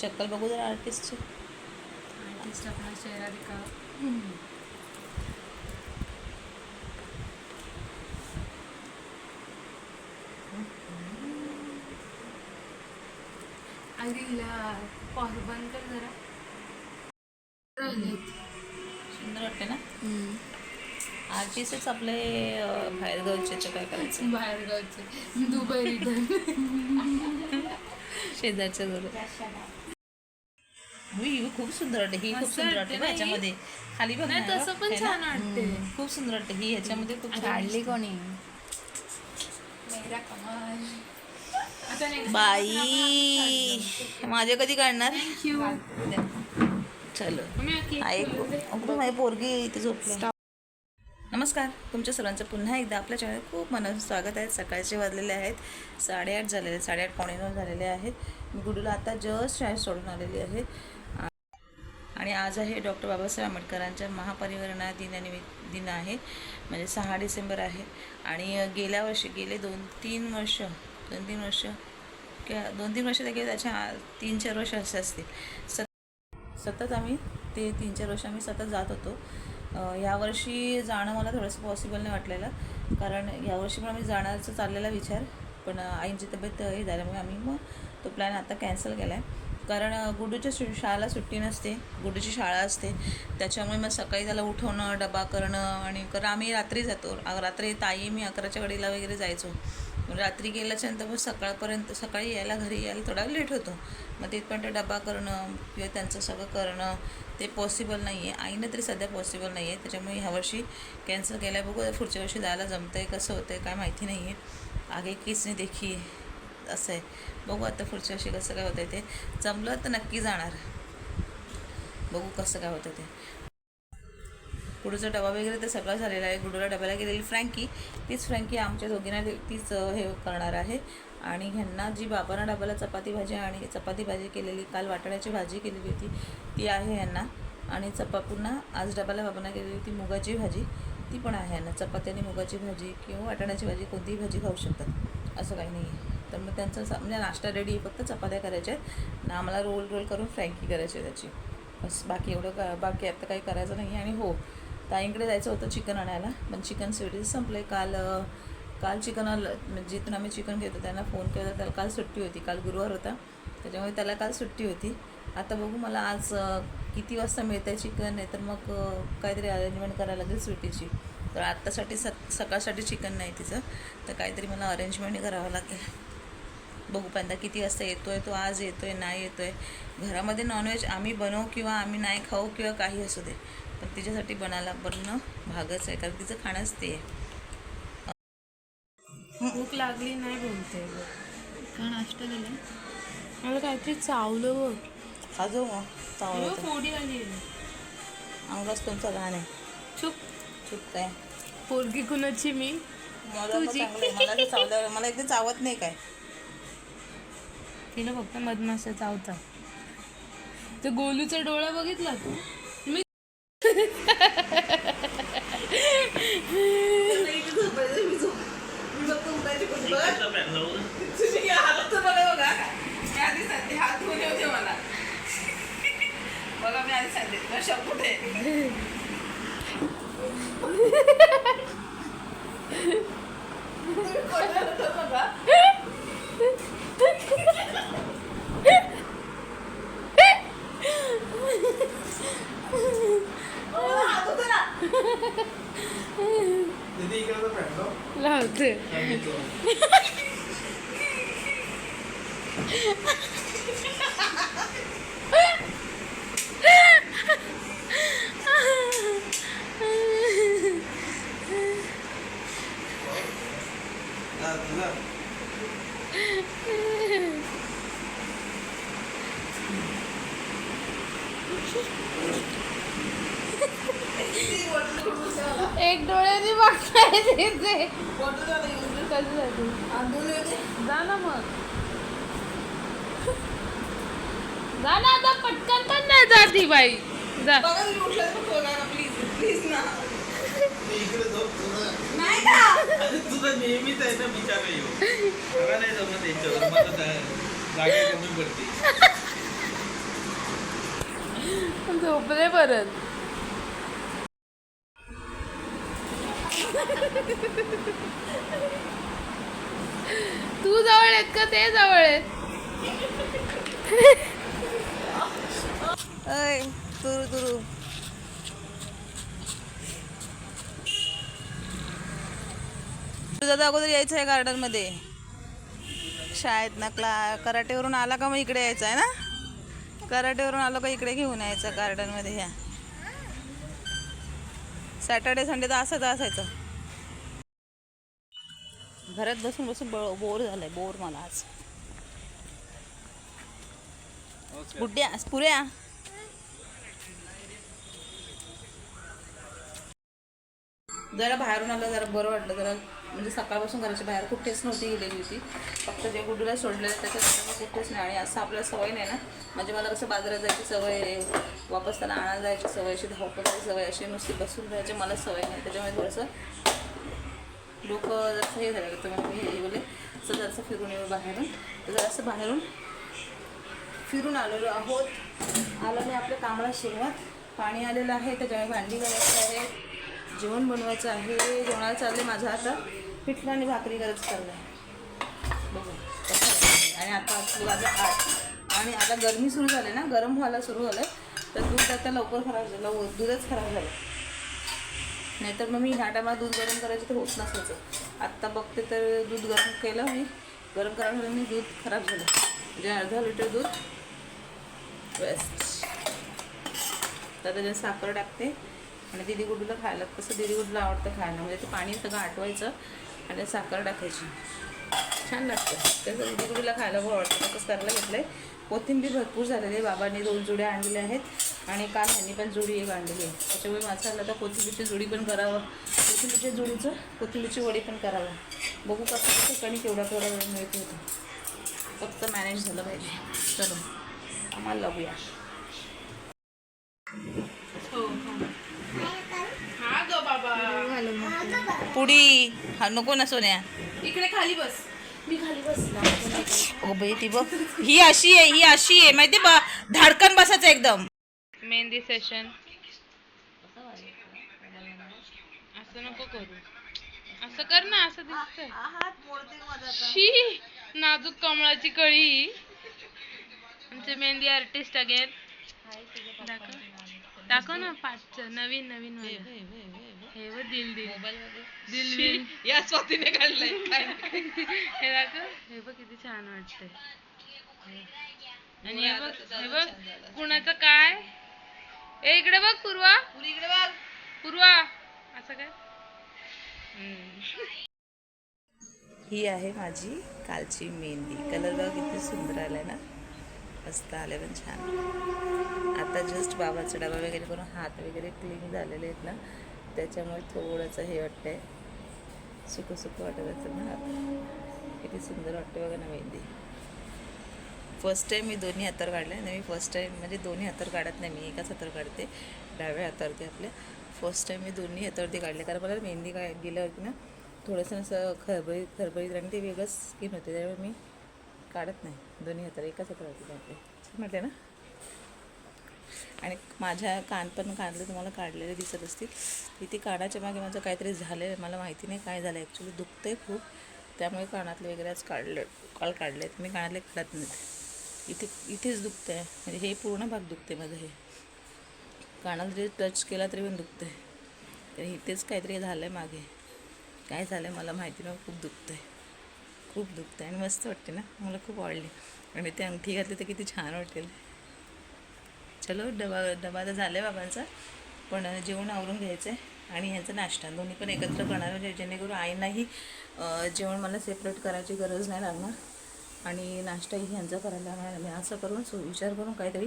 शक्कल बघू जरा आर्टिस्टची आर्टिस्ट अपना चेहरा दिखा अरे पॉज बंद कर जरा. सुंदर वाटते ना? आर्टिस्टच आपले बाहेरगावचे काय करायचं? बाहेर गावचे दुबई रिटर्न शेजारच्या ही खूप सुंदर वाटते. ही खूप सुंदर वाटते ना? ह्याच्यामध्ये खाली बघ ना, तसं पण? छान वाटते. खूप सुंदर वाटते. ही ह्याच्यामध्ये खूप काढली कोणी? बाई माझे कधी काढणार. चलो. हा माझी पोरगी इथे झोपली. नमस्कार. तुमच्या सर्वांचं पुन्हा एकदा आपल्या चॅनल खूप मनाचं स्वागत आहे. सकाळचे वाजलेले आहेत. साडेआठ झालेले साडेआठ पावणे नऊ झालेले आहेत. मी गुडूला आता जस्ट शाळेत सोडून आलेली आहे. आणि आज आहे डॉक्टर बाबासाहेब आंबेडकरांच्या महापरिवर्णा दिनानिमित्त दिन आहे. म्हणजे सहा डिसेंबर आहे. आणि गेल्या वर्षी गेले दोन तीन वर्ष दोन तीन वर्ष किंवा दोन तीन वर्ष गेले त्याच्या तीन चार वर्ष असे असतील. सत सतत आम्ही ते तीन चार वर्ष आम्ही सतत जात होतो. यावर्षी जाणं मला थोडंसं पॉसिबल नाही वाटलेलं. कारण यावर्षी पण आम्ही जाण्याचा चाललेला विचार. पण आईंची तब्येत हे झाल्यामुळे आम्ही मग तो प्लॅन आता कॅन्सल केला आहे कारण गुडूच्या सु शाळेला सुट्टी नसते. गुडूची शाळा असते. त्याच्यामुळे मग सकाळी त्याला उठवणं डबा करणं आणि कारण आम्ही रात्री जातो. रात्री ताई मी अकराच्या घडीला वगैरे जायचो. मग रात्री गेल्याच्यानंतर मग सकाळपर्यंत सकाळी यायला घरी यायला थोडा लेट होतो. मग तिथपर्यंत डबा करणं किंवा त्यांचं सगळं करणं ते पॉसिबल नाही आहे आईनं तरी सध्या पॉसिबल नाही आहे त्याच्यामुळे ह्यावर्षी कॅन्सल केल्या. बघू पुढच्या वर्षी जायला जमतं आहे कसं होतं आहे काय माहिती नाही आहे आगे किसने देखी असं आहे. बघू आता पुढच्या वर्षी कसं काय होतं आहे ते. जमलं तर नक्की जाणार. बघू कसं काय होतं ते. गुडूचा डबा वगैरे तर सगळा झालेला आहे. गुडूला डब्याला गेलेली फ्रँकी. तीच फ्रँकी आमच्या दोघींना तीच हे करणार आहे. आणि ह्यांना जी बाबांना डब्याला चपाती भाजी आणि चपाती भाजी केलेली काल वाटाण्याची भाजी केलेली होती ती आहे ह्यांना. आणि चपा पुन्हा आज डब्याला बाबांना केलेली होती मुगाची भाजी. ती पण आहे ह्यांना. चपाती आणि मुगाची भाजी किंवा वाटाण्याची भाजी कोणतीही भाजी खाऊ शकतात. असं काही नाही आहे तर मग त्यांचं सा- म्हणजे नाश्ता रेडी आहे फक्त चपात्या करायच्या आहेत. ना आम्हाला रोल रोल करून फ्रँकी करायची आहे त्याची. बस बाकी एवढं का बाकी आता काही करायचं नाही आणि हो ताईंकडे जायचं होतं चिकन आणायला पण चिकन स्वीट संपले काल काल चिकन आलं म्हणजे जिथून आम्ही चिकन घेतो त्यांना फोन केला होता, त्याला काल सुट्टी होती. काल गुरुवार होता. त्याच्यामुळे त्याला काल सुट्टी होती. आता बघू मला आज किती वाजता मिळतं आहे चिकन नाही तर मग काहीतरी अरेंजमेंट करायला लागेल स्वीटीची. तर आत्तासाठी स सकाळसाठी चिकन नाही तिचं. तर काहीतरी मला अरेंजमेंट करावं लागेल. बघू पहिल्यांदा किती वाजता येतो आहे तो आज येतो आहे नाही येतो आहे घरामध्ये नॉनव्हेज आम्ही बनवू किंवा आम्ही नाही खाऊ किंवा काही असू दे. पण तिच्यासाठी बनायला बनणं भागच आहे कारण तिचं खाणंच ते आहे भूक लागली नाही बोलते. का नाश्ता केला मला काहीतरी चावलं बघ. खाजो मग चावलं फोडी आली. अंगाच तुमचा लहान आहे. चुप. चूक काय? पोरगी कुणाची मी? मला मला एकदा चावत नाही काय. तिला फक्त मधमाशा चावता तर गोलूचा डोळा बघितला तू? मी です。बघताय तिथे कशासाठी जा ना मग. जा ना आता पटकन पण नाही जाती बाई. जा. तुझं नेहमीच आहे ना येऊ मला नाही जमत यांच्यावर मला जा- जागा कमी पडते झोपले परत. तू जवळ आहेत का? ते जवळ आहेत. अय तुरु तुरु दादा अगोदर यायचं आहे गार्डनमध्ये शाळेत ना क्ला कराटेवरून आला का मग इकडे यायचं आहे ना? कराटेवरून आलो का इकडे घेऊन यायचं गार्डनमध्ये ह्या. सॅटर्डे संडे तर असंच असायचं. घरात बसून बसून बोर झालंय बोर मला आज. गुड्ड्या पुऱ्या. जरा बाहेरून आलं जरा बरं वाटलं जरा म्हणजे सकाळपासून घराच्या बाहेर कुठेच नव्हती गेलेली होती. फक्त जे गुड्डूला सोडलेलं त्याच्यात कुठेच नाही. आणि असं आपल्याला सवय नाही ना. म्हणजे मला कसं बाजारात जायची सवय आहे वापस त्याला आणायला जायची सवय अशी धावपळाची सवय अशी नुसती बसून राहायची मला सवय नाही. त्याच्यामुळे थोडंसं लोक जसं हे झालं तुम्ही मी हे बोले असं जरासं फिरून येऊ बाहेरून. तर जरासं बाहेरून फिरून आलेलो आहोत. आलं नाही आपल्या कामाला सुरुवात. पाणी आलेलं आहे त्याच्यामुळे भांडी करायची आहे जेवण बनवायचं आहे जेवणाला चालले माझं आता. पिठलं आणि भाकरी गरज चाललं आहे बघू. आणि आता माझं आठ. आणि आता गरमी सुरू झाली ना गरम व्हायला सुरू झालं तर दूध आता लवकर खराब झालं दूधच खराब झालं. नाहीतर मग मी ह्या टायमाला दूध गरम करायचं तर होत नसायचं. आत्ता बघते तर दूध गरम केलं मी. गरम करायला मी दूध खराब झालं. म्हणजे अर्धा लिटर दूध. वेस्ट तर त्याच्यात साखर टाकते. आणि दिदी गुडूला खायला कसं दिदी गुडूला आवडतं खायला. म्हणजे ते पाणी सगळं आटवायचं आणि साखर टाकायची. छान लागतं. त्याचं दिदी गुडूला खायला खूप आवडतं. कसं करायला घेतलं आहे कोथिंबीर भरपूर झालेली आहे. बाबांनी दोन जुड्या आणलेल्या आहेत. आणि काल ह्यांनी पण जुडी एक आणलेली आहे. त्याच्यामुळे माझं आलं आता कोथिंबीरची जुडी पण करावं. कोथिंबीरच्या जुडीचं कोथिंबीरची वडी पण करावं. बघू कसं कसं कणी केवढा केवढा वेळ मिळतो होतं. फक्त मॅनेज झालं पाहिजे. चलो आम्हाला लागूया हा बाबा. पुडी हा नको ना सोन्या. इकडे खाली बस. मी खाली बस ती बघ. ही अशी आहे ही अशी आहे. माहिती बा धाडकन बसायचं एकदम. मेहंदी सेशन असं नको करू. असं कर ना असं दिसतंय. शी नाजूक कमळाची कळी. आमचे मेहंदी आर्टिस्ट अगेन दाखव. दाखव ना पाचचं नवीन नवीन वालं. हे बघ दिल दिल. दिल दिल. या स्वातीने काढलंय. हे दाखव. हे बघ किती छान वाटतंय. आणि हे बघ हे बघ कुणाचं काय? ए इकडे बघ पूर्वा. पूर्वा. असं काय? ही आहे माझी कालची मेहंदी. कलर बघा किती सुंदर आलाय ना. मस्त आले पण छान. आता जस्ट बाबाचा डबा वगैरे करून हात वगैरे क्लीन झालेले आहेत ना. त्याच्यामुळे थोडंसं हे वाटतंय. सुकं सुकं वाटत ना. हात किती सुंदर वाटते बघा ना मेहंदी. फर्स्ट टाईम मी दोन्ही हातावर काढले आणि मी फर्स्ट टाईम म्हणजे दोन्ही हातावर काढत नाही मी एकाच हातावर काढते. डाव्या हातावरती आपल्या फर्स्ट टाईम मी दोन्ही हातावरती काढले. कारण मला मेहंदी काय गेल्यावरती ना थोडंसं असं खरबळीत खरबळीत आणि ते वेगळंच स्किन होते. त्यामुळे मी काढत नाही. दोन्ही हातावर एकाच हातावरती काढले म्हटले ना? आणि माझ्या कान पण काढले तुम्हाला काढलेले दिसत असतील. इथे कानाच्या मागे माझं काहीतरी झालं आहे मला माहिती नाही काय झालं ॲक्च्युली दुखतंय खूप. त्यामुळे कानातले वगैरे आज काढले काल काढले आहेत मी कानातले काढत नाहीत. इथे इथेच दुखतं आहे म्हणजे हे पूर्ण भाग दुखते माझं हे. कानाला जरी टच केला तरी पण दुखतं आहे तर इथेच काहीतरी झालं आहे मागे. काय झालं आहे मला माहिती नाही खूप दुखतं आहे खूप दुखतं आहे आणि मस्त वाटते ना. मला खूप आवडली. आणि ते अंगठी घातली तर किती छान वाटेल. चलो डबा डबा तर झाला आहे बाबांचा. पण जेवण आवरून घ्यायचं आहे आणि ह्यांचा नाश्ता. दोन्ही पण एकत्र करणार म्हणजे जेणेकरून आईनाही जेवण मला सेपरेट करायची गरज नाही लागणार. आणि नाश्ताही ह्यांचा करायला लागणार मी असं करून सो विचार करून काहीतरी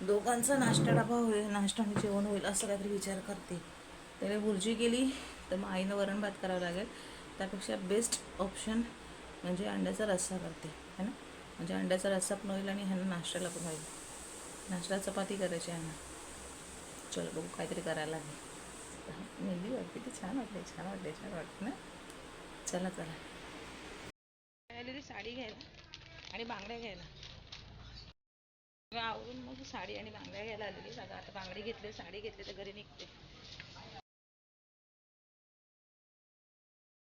दोघांचा नाश्ता डबा होईल नाश्ता आणि जेवण होईल असं काहीतरी विचार करते. त्याने भुर्जी केली तर मग आईनं वरण भात करावं लागेल. त्यापेक्षा बेस्ट ऑप्शन म्हणजे अंड्याचा रस्सा करते है ना? म्हणजे अंड्याचा रस्सा पण होईल आणि ह्यांना नाश्त्याला पण होईल. नाश्ता चपाती करायची ह्यांना ना. चल बघू काहीतरी करायला लागेल. मेहंदी वाटते किती छान वाटते छान वाटते छान वाटते ना? चला चला. साडी घ्यायला. आणि बांगड्या घ्यायला. आवरून मग साडी आणि बांगड्या घ्यायला आलेली. आता आता बांगडी घेतली साडी घेतली तर घरी निघते.